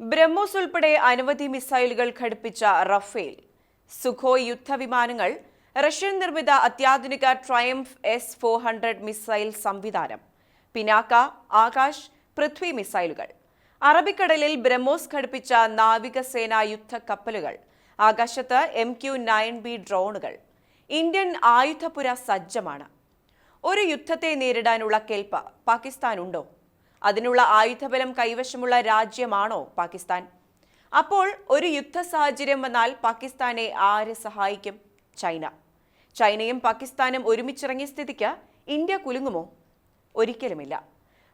ബ്രഹ്മോസ് ഉൾപ്പെടെ അനവധി മിസൈലുകൾ ഘടിപ്പിച്ച റഫേൽ. സുഖോയ് യുദ്ധവിമാനങ്ങൾ റഷ്യൻ നിർമ്മിത അത്യാധുനിക Triumf S four hundred missile സംവിധാനം പിനാക്ക ആകാശ് പൃഥ്വി മിസൈലുകൾ. അറബിക്കടലിൽ ബ്രഹ്മോസ് ഘടിപ്പിച്ച നാവികസേനാ യുദ്ധ കപ്പലുകൾ ആകാശത്ത് എം ക്യു നയൻ ബി ഡ്രോണുകൾ. ഇന്ത്യൻ ആയുധപുര സജ്ജമാണ്. ഒരു യുദ്ധത്തെ നേരിടാനുള്ള കെൽപ്പ് പാകിസ്ഥാനുണ്ടോ? അതിനുള്ള ആയുധബലം കൈവശമുള്ള രാജ്യമാണോ പാകിസ്ഥാൻ? അപ്പോൾ ഒരു യുദ്ധ സാഹചര്യം വന്നാൽ പാകിസ്ഥാനെ ആര് സഹായിക്കും? ചൈന. ചൈനയും പാകിസ്ഥാനും ഒരുമിച്ചിറങ്ങിയ സ്ഥിതിക്ക് ഇന്ത്യ കുലുങ്ങുമോ? ഒരിക്കലുമില്ല.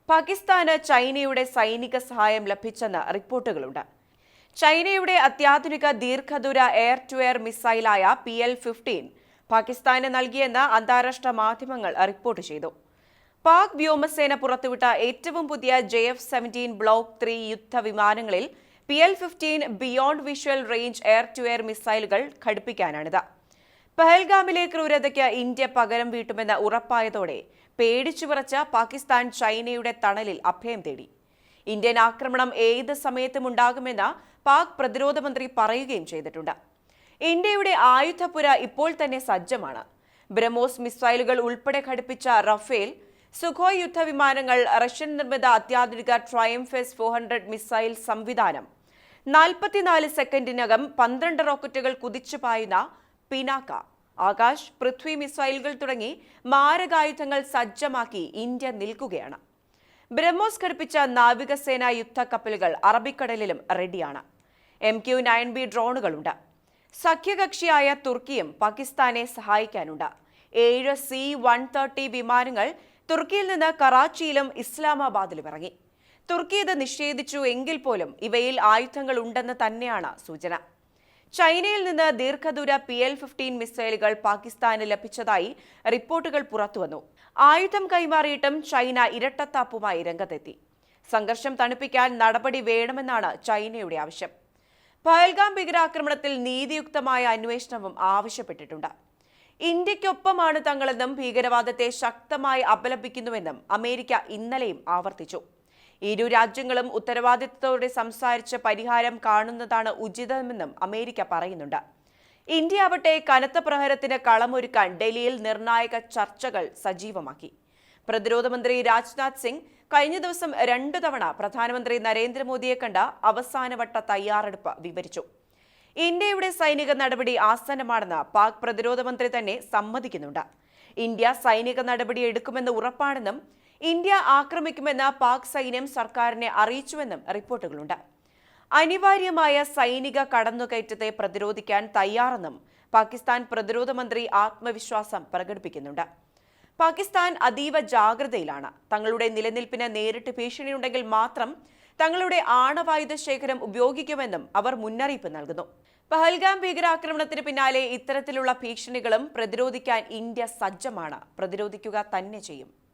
പാകിസ്ഥാന് ചൈനയുടെ സൈനിക സഹായം ലഭിച്ചെന്ന് റിപ്പോർട്ടുകളുണ്ട്. ചൈനയുടെ അത്യാധുനിക ദീർഘദൂര എയർ ടു എയർ മിസൈലായ പി എൽ ഫിഫ്റ്റീൻ പാകിസ്ഥാന് നൽകിയെന്ന് അന്താരാഷ്ട്ര മാധ്യമങ്ങൾ റിപ്പോർട്ട് ചെയ്തു. പാക് വ്യോമസേന പുറത്തുവിട്ട ഏറ്റവും പുതിയ J F seventeen block three യുദ്ധവിമാനങ്ങളിൽ P L fifteen beyond visual range air to air മിസൈലുകൾ ഘടിപ്പിക്കാനാണിത്. പഹൽഗാമിലെ ക്രൂരതയ്ക്ക് ഇന്ത്യ പകരം വീട്ടുമെന്ന് ഉറപ്പായതോടെ പേടിച്ചു വിറച്ച പാകിസ്ഥാൻ ചൈനയുടെ തണലിൽ അഭയം തേടി. ഇന്ത്യൻ ആക്രമണം ഏത് സമയത്തും ഉണ്ടാകുമെന്ന് പാക് പ്രതിരോധ മന്ത്രി പറയുകയും ചെയ്തിട്ടുണ്ട്. ഇന്ത്യയുടെ ആയുധപുര ഇപ്പോൾ തന്നെ സജ്ജമാണ്. ബ്രഹ്മോസ് മിസൈലുകൾ ഉൾപ്പെടെ ഘടിപ്പിച്ച റഫേൽ സുഖോയ് യുദ്ധവിമാനങ്ങൾ റഷ്യൻ നിർമ്മിത അത്യാധുനിക ട്രയംഫെസ് ഫോർ ഹൺഡ്രഡ് മിസൈൽ സംവിധാനം. നാൽപ്പത്തിനാല് സെക്കൻഡിനകം പന്ത്രണ്ട് റോക്കറ്റുകൾ കുതിച്ചു പായുന്ന പിനാക്ക. ആകാശ് പൃഥ്വി മിസൈലുകൾ തുടങ്ങി മാരകായുധങ്ങൾ സജ്ജമാക്കി ഇന്ത്യ നിൽക്കുകയാണ്. ബ്രഹ്മോസ് ഘടിപ്പിച്ച നാവികസേനാ യുദ്ധക്കപ്പലുകൾ അറബിക്കടലിലും റെഡിയാണ് എം ക്യു നയൻ ബി ഡ്രോണുകളുണ്ട്. സഖ്യകക്ഷിയായ തുർക്കിയും പാകിസ്ഥാനെ സഹായിക്കാനുണ്ട്. ഏഴ് സി വൺ തേർട്ടി വിമാനങ്ങൾ തുർക്കിയിൽ നിന്ന് കറാച്ചിയിലും ഇസ്ലാമാബാദിലും ഇറങ്ങി. തുർക്കി ഇത് നിഷേധിച്ചു എങ്കിൽ പോലും ഇവയിൽ ആയുധങ്ങൾ ഉണ്ടെന്ന് തന്നെയാണ് സൂചന. ചൈനയിൽ നിന്ന് ദീർഘദൂര പി എൽ ഫിഫ്റ്റീൻ മിസൈലുകൾ പാകിസ്ഥാന് ലഭിച്ചതായി റിപ്പോർട്ടുകൾ പുറത്തുവന്നു. ആയുധം കൈമാറിയിട്ടും ചൈന ഇരട്ടത്താപ്പുമായി രംഗത്തെത്തി. സംഘർഷം തണുപ്പിക്കാൻ നടപടി വേണമെന്നാണ് ചൈനയുടെ ആവശ്യം. പഹൽഗാം ഭീകരാക്രമണത്തിൽ നീതിയുക്തമായ അന്വേഷണവും ആവശ്യപ്പെട്ടിട്ടുണ്ട്. ഇന്ത്യക്കൊപ്പമാണ് തങ്ങളെന്നും ഭീകരവാദത്തെ ശക്തമായി അപലപിക്കുന്നുവെന്നും അമേരിക്ക ഇന്നലെയും ആവർത്തിച്ചു. ഇരു രാജ്യങ്ങളും ഉത്തരവാദിത്തത്തോടെ സംസാരിച്ച് പരിഹാരം കാണുന്നതാണ് ഉചിതമെന്നും അമേരിക്ക പറയുന്നുണ്ട്. ഇന്ത്യ ആവട്ടെ കനത്ത പ്രഹരത്തിന് കളമൊരുക്കാൻ ഡൽഹിയിൽ നിർണായക ചർച്ചകൾ സജീവമാക്കി. പ്രതിരോധ മന്ത്രി രാജ്നാഥ് സിംഗ് കഴിഞ്ഞ ദിവസം രണ്ടു തവണ പ്രധാനമന്ത്രി നരേന്ദ്രമോദിയെ കണ്ട അവസാനവട്ട തയ്യാറെടുപ്പ് വിവരിച്ചു. ഇന്ത്യയുടെ സൈനിക നടപടി ആസന്നമാണെന്ന് പാക് പ്രതിരോധ മന്ത്രി തന്നെ സമ്മതിക്കുന്നുണ്ട്. ഇന്ത്യ സൈനിക നടപടി എടുക്കുമെന്ന് ഉറപ്പാണെന്നും ഇന്ത്യ ആക്രമിക്കുമെന്ന് പാക് സൈന്യം സർക്കാരിനെ അറിയിച്ചുവെന്നും റിപ്പോർട്ടുകളുണ്ട്. അനിവാര്യമായ സൈനിക കടന്നുകയറ്റത്തെ പ്രതിരോധിക്കാൻ തയ്യാറെന്നും പാകിസ്ഥാൻ പ്രതിരോധ മന്ത്രി ആത്മവിശ്വാസം പ്രകടിപ്പിക്കുന്നുണ്ട്. പാകിസ്ഥാൻ അതീവ ജാഗ്രതയിലാണ്. തങ്ങളുടെ നിലനിൽപ്പിന് നേരിട്ട് ഭീഷണിയുണ്ടെങ്കിൽ മാത്രം തങ്ങളുടെ ആണവായുധ ശേഖരം ഉപയോഗിക്കുമെന്നും അവർ മുന്നറിയിപ്പ് നൽകുന്നു. പഹൽഗാം ഭീകരാക്രമണത്തിന് പിന്നാലെ ഇത്തരത്തിലുള്ള ഭീഷണികളും പ്രതിരോധിക്കാൻ ഇന്ത്യ സജ്ജമാണ്. പ്രതിരോധിക്കുക തന്നെ ചെയ്യും.